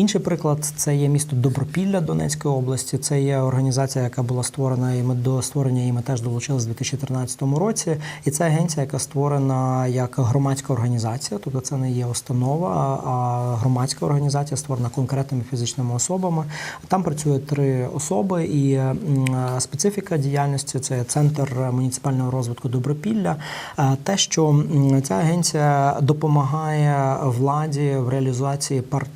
Інший приклад це є місто Добропілля Донецької області. Це є організація, яка була створена, і ми до створення її ми теж долучилися в 2013 році. І це агенція, яка створена як громадська організація, тобто це не є установа, а громадська організація, створена конкретними фізичними особами. Там працює три особи, і специфіка діяльності це центр муніципального розвитку Добропілля. Те, що ця агенція допомагає владі в реалізації пар...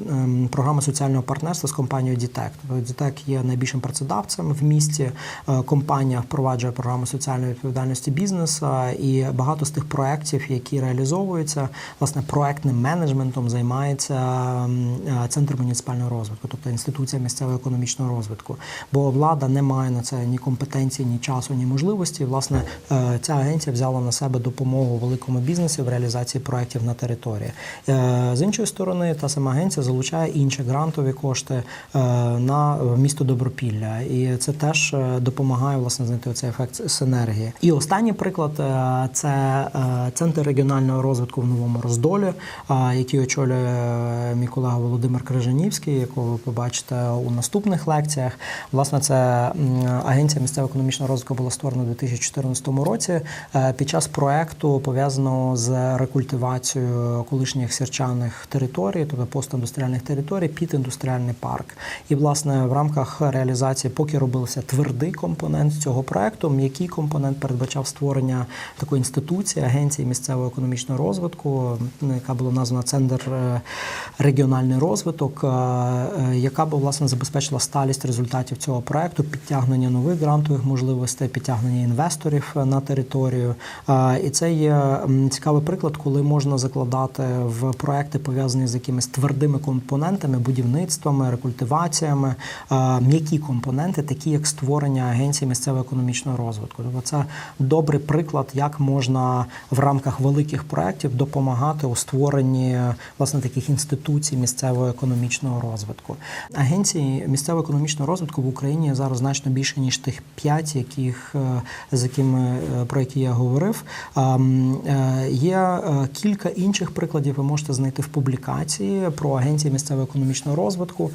програми соціального партнерства з компанією Дітек. Дітек є найбільшим працедавцем в місті. Е, Компанія впроваджує програму соціальної відповідальності бізнесу, і багато з тих проєктів, які реалізовуються, власне, проектним менеджментом займається е, центр муніципального розвитку, тобто інституція місцевого економічного розвитку. Бо влада не має на це ні компетенції, ні часу, ні можливості. Власне, е, ця агенція взяла на себе допомогу великому бізнесу в реалізації проєктів на території. Е, З іншої сторони, та сама агенція залучає інші грантові кошти е, на місто Добропілля, і це теж е, допомагає власне знайти цей ефект синергії. І останній приклад е, це центр регіонального розвитку в новому роздолі, який очолює мій колега Володимир Крижанівський, якого ви побачите у наступних лекціях. Власне, це агенція місцевого економічного розвитку була створена у 2014 році під час проекту пов'язаного з рекультивацією колишніх сірчаних територій, тобто постіндустріальних територій, під індустріальний парк. І власне в рамках реалізації, поки робився твердий компонент цього проекту, м'який компонент передбачав створення такої інституції агенції місцевого економічного розвитку, яка була названа Центр е, регіональний розвиток, е, е, яка б власне забезпечила сталість результатів цього проекту, підтягнення нових грантових можливостей, підтягнення інвесторів на територію. І це є цікавий приклад, коли можна закладати в проекти пов'язані з якимись твердими компонентами, будівництвами, рекультиваціями, е, м'які компоненти, такі як створення агенції місцевого економічного розвитку. Тобто це добрий приклад, як можна в рамках великих проєктів допомагати у створенні власне таких інституцій місцевого економічного розвитку. Агенції місцевого економічного розвитку в Україні зараз значно більше ніж тих п'ять, яких е, з якими е, про які я говорив. А, м, е, Є кілька інших прикладів. Ви можете знайти в публікації про агенції місцевого економічного розвитку.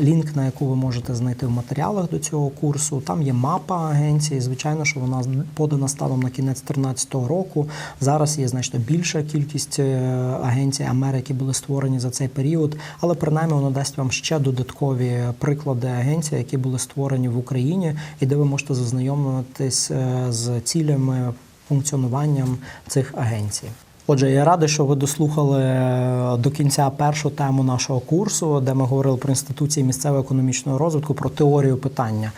Лінк на яку ви можете знайти в матеріалах до цього курсу. Там є мапа агенції. Звичайно, що вона подана станом на кінець 2013 року. Зараз є значно більша кількість е, агенцій Америки, були створені за цей період, але принаймні воно дасть вам ще додаткові приклади агенцій, які були створені в Україні, і де ви можете зазнайомитись е, з цілями функціонуванням цих агенцій. Отже, я радий, що ви дослухали е, до кінця першу тему нашого курсу, де ми говорили про інституції місцевого економічного розвитку, про теорію питання.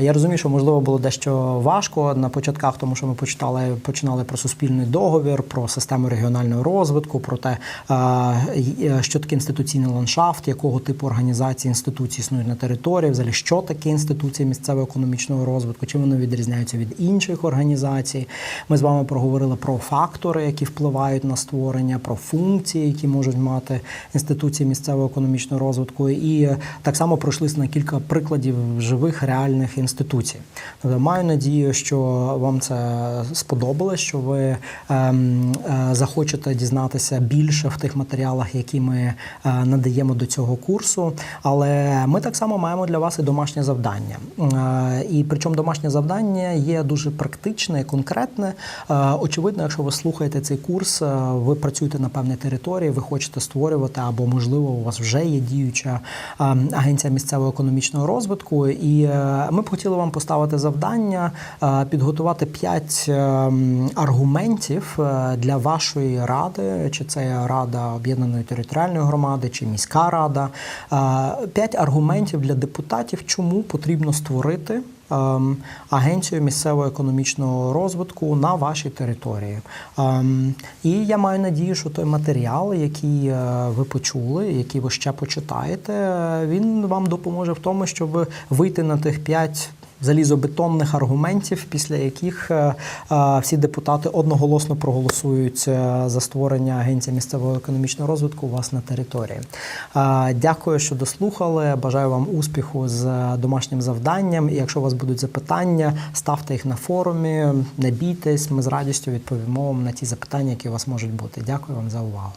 Я розумію, що можливо було дещо важко на початках, тому що ми почитали починали про суспільний договір, про систему регіонального розвитку, про те, е, що таке інституційний ландшафт, якого типу організації інституції існують на території, взагалі що таке інституції місцевого економічного розвитку, чим вони відрізняються від інших організацій. Ми з вами проговорили про фактори, які впливають на створення, про функції, які можуть мати інституції місцевого економічного розвитку, і так само пройшлися на кілька прикладів живих реальних інституцій. Тобто маю надію, що вам це сподобалось, що ви ем, е, захочете дізнатися більше в тих матеріалах, які ми е, надаємо до цього курсу. Але ми так само маємо для вас і домашнє завдання. Е, і причому домашнє завдання є дуже практичне, конкретне. Е, очевидно, якщо ви слухаєте цей курс, е, ви працюєте на певній території, ви хочете створювати, або можливо у вас вже є діюча е, агенція місцевого економічного розвитку. І е, ми б хотіли вам поставити завдання підготувати п'ять е, аргументів для вашої ради, чи це рада об'єднаної територіальної громади, чи міська рада. П'ять аргументів для депутатів, чому потрібно створити. Ем, Агенцію місцевого економічного розвитку на вашій території. Ем, І я маю надію, що той матеріал, який е, ви почули, який ви ще почитаєте, він вам допоможе в тому, щоб вийти на тих п'ять залізобетонних аргументів, після яких е, е, всі депутати одноголосно проголосують е, за створення агенції місцевого економічного розвитку у вас на території. Дякую, що дослухали. Бажаю вам успіху з домашнім завданням. І якщо у вас будуть запитання, ставте їх на форумі, не бійтесь. Ми з радістю відповімо вам на ті запитання, які у вас можуть бути. Дякую вам за увагу.